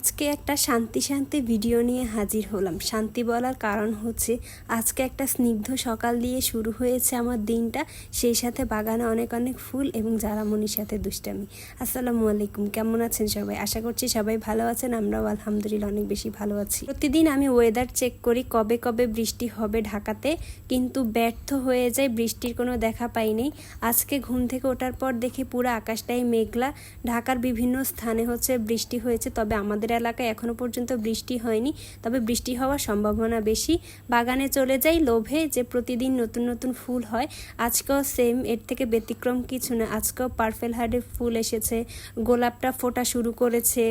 আজকে একটা শান্তি শান্তি ভিডিও নিয়ে হাজির হলাম। শান্তি বলার কারণ হচ্ছে, আজকে একটা স্নিগ্ধ সকাল দিয়ে শুরু হয়েছে আমার দিনটা। সেই সাথে বাগানে অনেক অনেক ফুল এবং জারামনির সাথে দুষ্টামি। আসসালামু আলাইকুম, কেমন আছেন সবাই? আশা করছি সবাই ভালো আছেন, আমরাও আলহামদুলিল্লাহ অনেক বেশি ভালো আছি। প্রতিদিন আমি ওয়েদার চেক করি, কবে কবে বৃষ্টি হবে ঢাকাতে, কিন্তু ব্যর্থ হয়ে যায় বৃষ্টির কোনো দেখা পাইনি আজকে ঘুম থেকে ওঠার পর দেখি পুরো আকাশটাই মেঘলা। ঢাকার বিভিন্ন স্থানে হচ্ছে বৃষ্টি হয়েছে, তবে আমাদের এলাকায় এখনও পর্যন্ত বৃষ্টি হয়নি, তবে বৃষ্টি হওয়ার সম্ভাবনা বেশি। বাগানে চলে যাই লোভে যে প্রতিদিন নতুন নতুন ফুল হয়, আজকেও সেম এর থেকে ব্যতিক্রম কিছু না। আজকেও পার্পেল হার্ডের ফুল এসেছে, গোলাপটা ফোটা শুরু করেছে,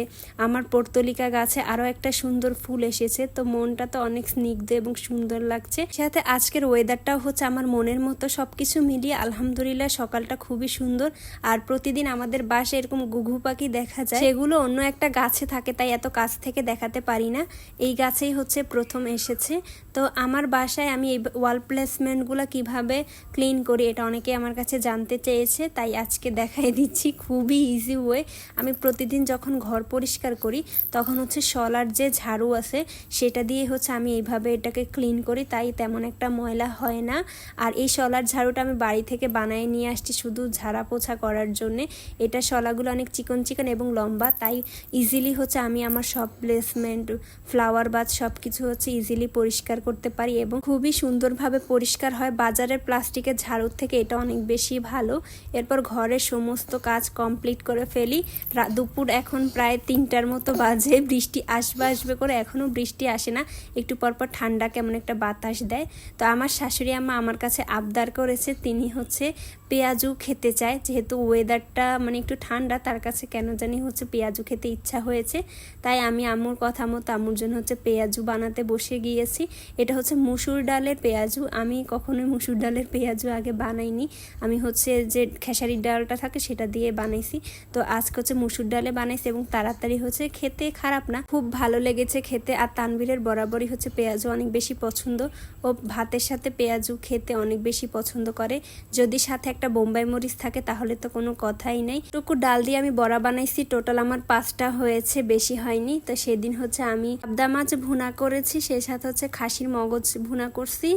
আমার পর্তলিকা গাছে আরও একটা সুন্দর ফুল এসেছে, তো মনটা তো অনেক স্নিগ্ধ এবং সুন্দর লাগছে। সাথে আজকের ওয়েদারটাও হচ্ছে আমার মনের মতো সব কিছু মিলিয়ে আলহামদুলিল্লাহ সকালটা খুবই সুন্দর। আর প্রতিদিন আমাদের বাসে এরকম গুঘু পাখি দেখা যায়, সেগুলো অন্য একটা গাছে থাকে, তাই এত কাছ থেকে দেখাতে পারি না। এই গাছেই হচ্ছে প্রথম এসেছে। তো আমার বাসায় আমি এই ওয়াল প্লেসমেন্টগুলো কীভাবে ক্লিন করি এটা অনেকে আমার কাছে জানতে চেয়েছে, তাই আজকে দেখাই দিচ্ছি খুবই ইজি ওয়ে আমি প্রতিদিন যখন ঘর পরিষ্কার করি, তখন হচ্ছে শলার যে ঝাড়ু আছে, সেটা দিয়ে হচ্ছে আমি এইভাবে এটাকে ক্লিন করি, তাই তেমন একটা ময়লা হয় না। আর এই শলার ঝাড়ুটা আমি বাড়ি থেকে বানিয়ে নিয়ে আসছি শুধু ঝাড়া পোছা করার জন্যে। এটা শলাগুলো অনেক চিকন চিকন এবং লম্বা, তাই ইজিলি হচ্ছে আমি আমার সব প্লেসমেন্ট ফ্লাওয়ার বাদ সব কিছু হচ্ছে ইজিলি পরিষ্কার করতে পারি এবং খুবই সুন্দরভাবে পরিষ্কার হয়। বাজারের প্লাস্টিকের ঝাড়ুর থেকে এটা অনেক বেশি ভালো। এরপর ঘরের সমস্ত কাজ কমপ্লিট করে ফেলি। দুপুর এখন প্রায় তিনটার মতো বাজে। বৃষ্টি আসবে আসবে করে এখনও বৃষ্টি আসে না। একটু পরপর ঠান্ডা কেমন একটা বাতাস দেয়। তো আমার শাশুড়ি আমা আমার কাছে আবদার করেছে, তিনি হচ্ছে পেঁয়াজু খেতে চায়। যেহেতু ওয়েদারটা মানে একটু ঠান্ডা, তার কাছে কেন জানি হচ্ছে পেঁয়াজু খেতে ইচ্ছা হয়েছে। তাই আমি আম্মুর কথা মতো আম্মুর জন্য হচ্ছে পেঁয়াজু বানাতে বসে গিয়েছি। এটা হচ্ছে মুসুর ডালের পেঁয়াজু। আমি কখনোই মুসুর ডালের পেঁয়াজু আগে বানাইনি। আমি হচ্ছে যে খেসারির ডালটা থাকে সেটা দিয়ে বানাইছি। তো আজকে হচ্ছে মুসুর ডালে বানাইছি এবং তাড়াতাড়ি হচ্ছে খেতে খারাপ না। খুব ভালো লেগেছে খেতে। আর তানভীরের বরাবরই হচ্ছে পেঁয়াজু অনেক বেশি পছন্দ। ও ভাতের সাথে পেঁয়াজু খেতে অনেক বেশি পছন্দ করে। যদি সাথে একটা বোম্বাই মরিচ থাকে, তাহলে তো কোনো কথাই নেই। টুকু ডাল দিয়ে আমি বড়া বানাইছি, টোটাল আমার পাঁচটা হয়েছে, বেশি হয়নি। তো সেদিন হচ্ছে আমি পাবদা মাছ ভুনা করেছি, সেই সাথে হচ্ছে খাসির মগজ ভুনা করছি,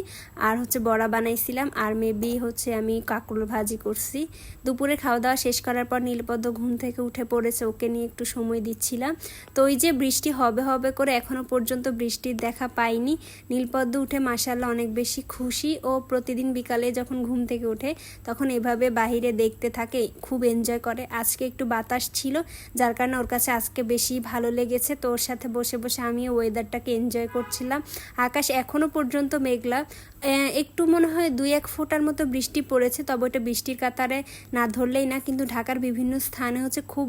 আর হচ্ছে বড়া বানাইছিলাম, আর মেবি হচ্ছে আমি কাকুল ভাজি করছি। দুপুরে খাওয়া দাওয়া শেষ করার পর নীলপদ্ম ঘুম থেকে উঠে পড়েছে, ওকে নিয়ে একটু সময় দিচ্ছিলাম। তো ওই যে বৃষ্টি হবে হবে করে এখনও পর্যন্ত বৃষ্টির দেখা পাইনি। নীলপদ্ম উঠে মাসাল্লাহ অনেক বেশি খুশি, ও প্রতিদিন বিকালে যখন ঘুম থেকে উঠে তখন এভাবে বাহিরে দেখতে থাকে, খুব এনজয় করে। আজকে একটু বাতাস ছিল, যার কারণে ওর কাছে আজকে বেশি ভালো লেগেছে। তো ওর সাথে বসে বসে আমি ওয়েদারটাকে এনজয় করছিলাম। আকাশ এখনও পর্যন্ত মেঘলা একটু মনে হয় দুই এক ফোঁটার মতো বৃষ্টি পড়েছে, তবে ওটা বৃষ্টির কাতারে না ধরলেই না। কিন্তু ঢাকার বিভিন্ন স্থানে হচ্ছে খুব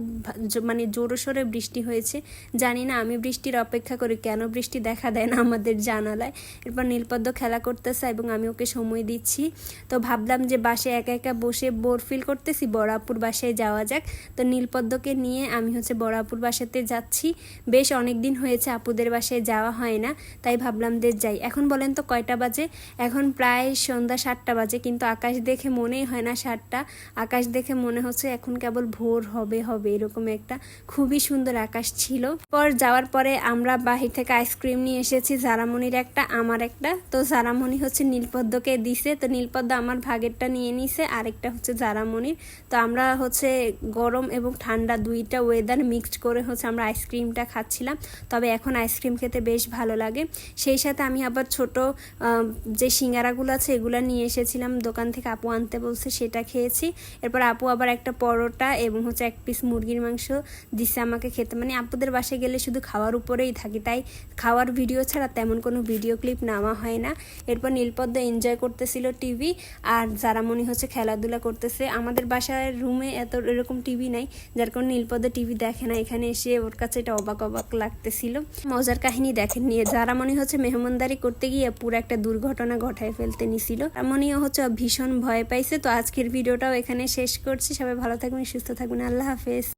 মানে জোরে সোরে বৃষ্টি হয়েছে। জানি না, আমি বৃষ্টির অপেক্ষা করি, কেন বৃষ্টি দেখা দেয় না আমাদের জানালায়। এরপর নীলপদ্ম খেলা করতেছে এবং আমি ওকে সময় দিচ্ছি। তো ভাবলাম যে বাসে একা একা বসে বোর ফিল করতেছি বড়াপুর বাসায় যাওয়া যাক। তো নীলপদ্মকে নিয়ে আমি হচ্ছে বড়াপুর বাসাতে যাচ্ছি। বেশ অনেক দিন হয়েছে, আপুদের বাসায় যাওয়া হয় না, তাই ভাবলাম যে যাই। এখন বলেন তো কয়টা বাজে? এখন প্রায় সন্ধ্যা সাতটা বাজে, কিন্তু আকাশ দেখে মনেই হয় না সাতটা। আকাশ দেখে মনে হচ্ছে এখন কেবল ভোর হবে হবে এরকম একটা খুবই সুন্দর আকাশ ছিল। পর যাওয়ার পরে আমরা বাহির থেকে আইসক্রিম নিয়ে এসেছি জারামনির একটা, আমার একটা। তো জারামণি হচ্ছে নীলপদ্মকে দিছে, তো নীলপদ্ম আমার ভাগেরটা নিয়ে নিছে, আরেকটা হচ্ছে জারামণির তো আমরা হচ্ছে গরম এবং ঠান্ডা দুইটা ওয়েদার মিক্সড করে হচ্ছে আমরা আইসক্রিমটা খাচ্ছিলাম। তবে এখন আইসক্রিম খেতে বেশ ভালো লাগে। সেই সাথে আমি আবার ছোট যে সিঙ্গারাগুলো আছে, এগুলো নিয়ে এসেছিলাম। দোকান থেকে আপু আনতে বলছে, সেটা খেয়েছি। এরপর আপু আবার একটা পরোটা এবং হচ্ছে এক পিস মুরগির মাংস দিছে আমাকে খেতে। মানে আপুদের বাসায় গেলে শুধু খাওয়ার উপরেই থাকি, তাই খাওয়ার ভিডিও ছাড়া তেমন কোনো ভিডিও ক্লিপ নেওয়া হয় না। এরপর নীলপদ্ম এনজয় করতেছিল টিভি আর জারামণি হচ্ছে খেলাধুলা করতেছে। আমাদের বাসার রুমে এত এরকম টিভি নাই, যার কারণে নীলপদ্ম টিভি দেখে না। এখানে এসে ওর কাছে এটা অবাক অবাক লাগতেছিল। মজার কাহিনী দেখেন নিয়ে জারামণি হচ্ছে মেহমানদারি করতে গিয়ে পুরো একটা দুর্ঘটনা ঘটায় ফেলতে নিছিল। এমনইও হচ্ছে ভীষণ ভয় পাইছে। তো আজকের ভিডিওটাও এখানে শেষ করছি। সবাই ভালো থাকবেন, সুস্থ থাকবেন। আল্লাহ হাফেজ।